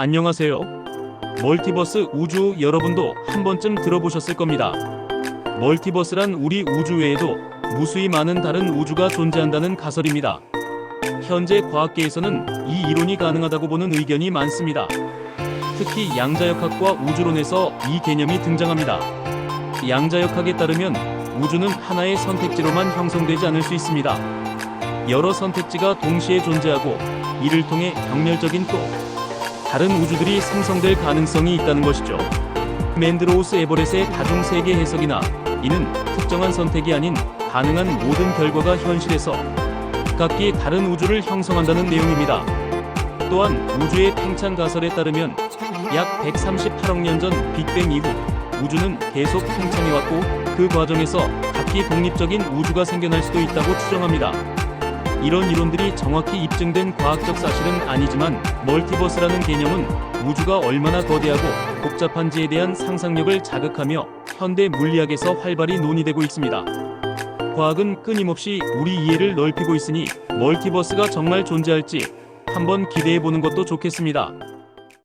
안녕하세요. 멀티버스 우주 여러분도 한 번쯤 들어보셨을 겁니다. 멀티버스란 우리 우주 외에도 무수히 많은 다른 우주가 존재한다는 가설입니다. 현재 과학계에서는 이 이론이 가능하다고 보는 의견이 많습니다. 특히 양자역학과 우주론에서 이 개념이 등장합니다. 양자역학에 따르면 우주는 하나의 선택지로만 형성되지 않을 수 있습니다. 여러 선택지가 동시에 존재하고 이를 통해 병렬적인 또 다른 우주들이 생성될 가능성이 있다는 것이죠. 맨드로우스 에버렛의 다중 세계 해석이나 이는 특정한 선택이 아닌 가능한 모든 결과가 현실에서 각기 다른 우주를 형성한다는 내용입니다. 또한 우주의 팽창 가설에 따르면 약 138억 년 전 빅뱅 이후 우주는 계속 팽창해왔고 그 과정에서 각기 독립적인 우주가 생겨날 수도 있다고 추정합니다. 이런 이론들이 정확히 입증된 과학적 사실은 아니지만 멀티버스라는 개념은 우주가 얼마나 거대하고 복잡한지에 대한 상상력을 자극하며 현대 물리학에서 활발히 논의되고 있습니다. 과학은 끊임없이 우리 이해를 넓히고 있으니 멀티버스가 정말 존재할지 한번 기대해 보는 것도 좋겠습니다.